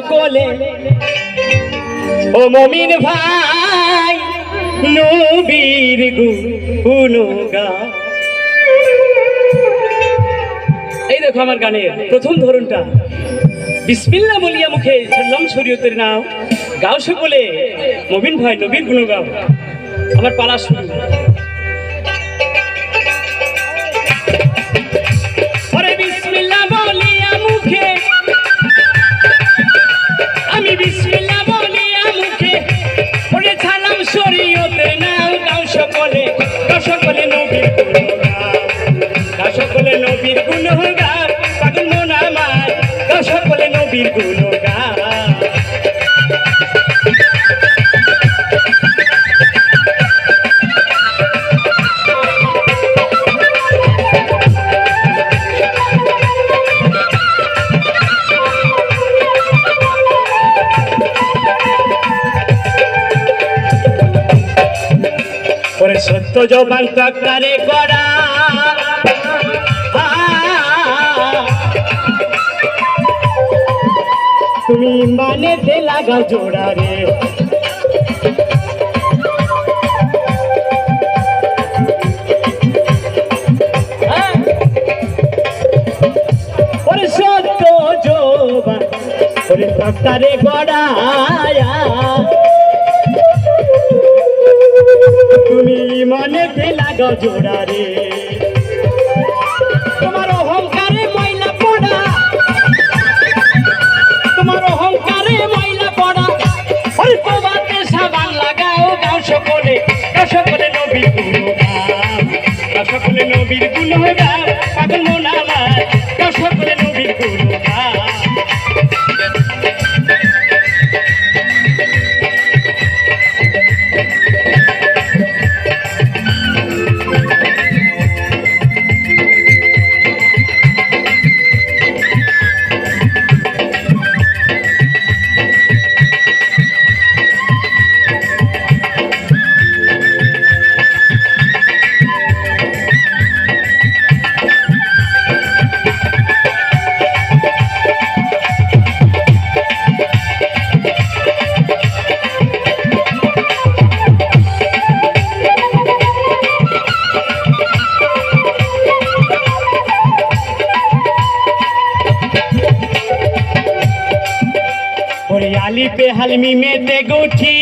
সকলে। ও মমিন ভাই, নবীর গুণগা এই দেখো আমার গানের প্রথম ধরনটা। বিসমিল্লা বলিয়া মুখে সাল্লাম শরীয়তের নাম। গাও সকলে মবিন ভাই, নবীর গুণ গাও আমার পালা শুরু। সত্য জবান তক্তারে করা তুমি মানে দে লাগাও জোড়া রে। ওরে সত্য ওরে তক্তারে গড়ায়া। তুমি মনে লাগো জোড়া রে। সকলে হালমি মেতে গুছি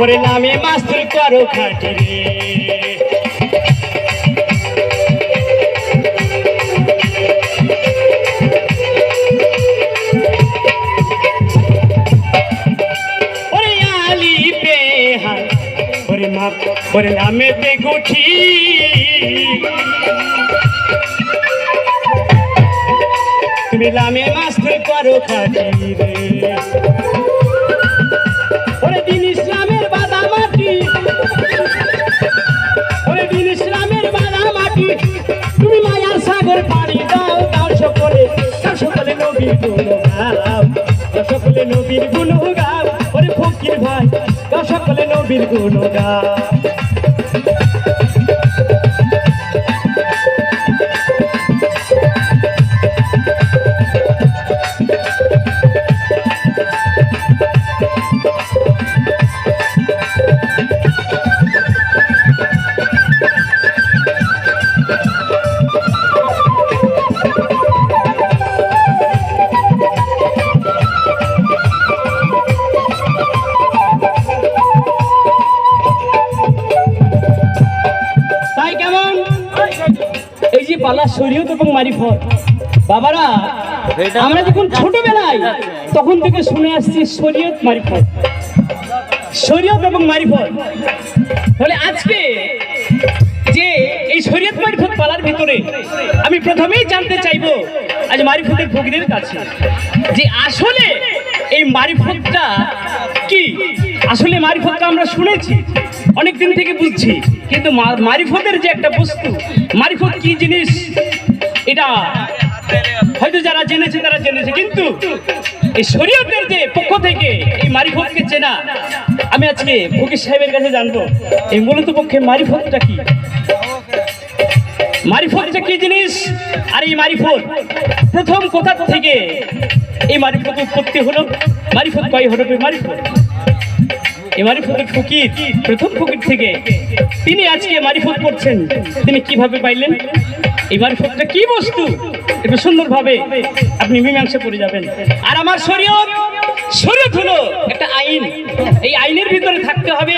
ওরে নামে মাস্তুর করো খাটি ওরে নামে বেগুঠি নামে মাস্ত করো খাটি রে। ওরে দিন ইসলামের বাদা মাটি। ওরে দিন ইসলামের বাদা মাটি। তুমি মায়ার সাগর পাড়ি দাও দাও সকলে দাও সকলে নবীর গুণ গাও দাও সকলে ওরে ফকির ভাই সকলে নবীর গুণ গাও পালা শরীয়ত এবং মারিফত বাবারা আমরা যখন ছোটবেলায় তখন থেকে শুনে আসছি শরীয়ত মারিফত। শরীয়ত এবং মারিফত। তাহলে আজকে যে এই শরীয়ত মারিফত পালার ভিতরে আমি প্রথমেই জানতে চাইব আজ মারিফতের ভোগীদের কাছে যে আসলে এই মারিফতটা কি? আসলে মারিফতটা আমরা শুনেছি অনেক দিন থেকে বুঝছি, কিন্তু মারিফতের যে একটা বস্তু, মারিফত কি জিনিস? এটা হয়তো যারা জেনেছে, তারা জেনেছে। কিন্তু এই শরীয়তের যে পক্ষ থেকে এই মারিফতকে চেনা, আমি আজকে ফকির সাহেবের কাছে জানব, এই মূলত পক্ষে মারিফতটা কি? মারিফতটা কি জিনিস? আর এই মারিফত প্রথম কোথা থেকে এই মারিফত উৎপত্তি হলো? মারিফত কয় হরফে মারিফত? এই মারিফতের ফকির, প্রথম ফকির থেকে তিনি আজকে মারিফত করছেন, তিনি কীভাবে পাইলেন? এই মারিফতটা কি বস্তু? একটু সুন্দরভাবে আপনি মীমাংসা করে যাবেন। আর আমার শরীয়ত শরীয়ত হলো একটা আইন। এই আইনের ভিতরে থাকতে হবে।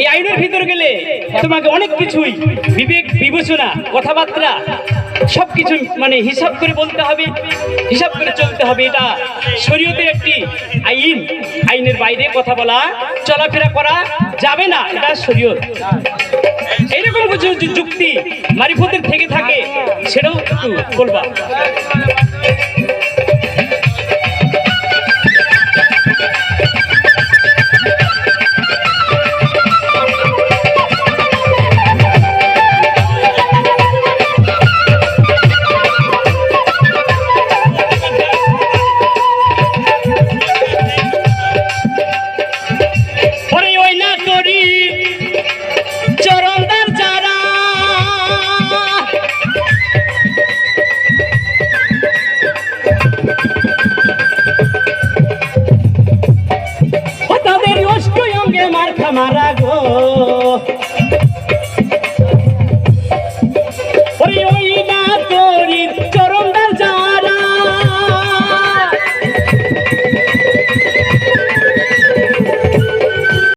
এই আইনের ভিতরে গেলে তোমাকে অনেক কিছুই, বিবেক, বিবেচনা, কথাবার্তা, সবকিছু মানে হিসাব করে বলতে হবে, হিসাব করে চলতে হবে। এটা শরীয়তের একটি আইন। আইনের বাইরে কথা বলা, চলাফেরা করা যাবে না। এটা শরীয়ত। এইরকম যুক্তি মারিফতের থেকে থাকে সেটাও কিন্তু বলবা।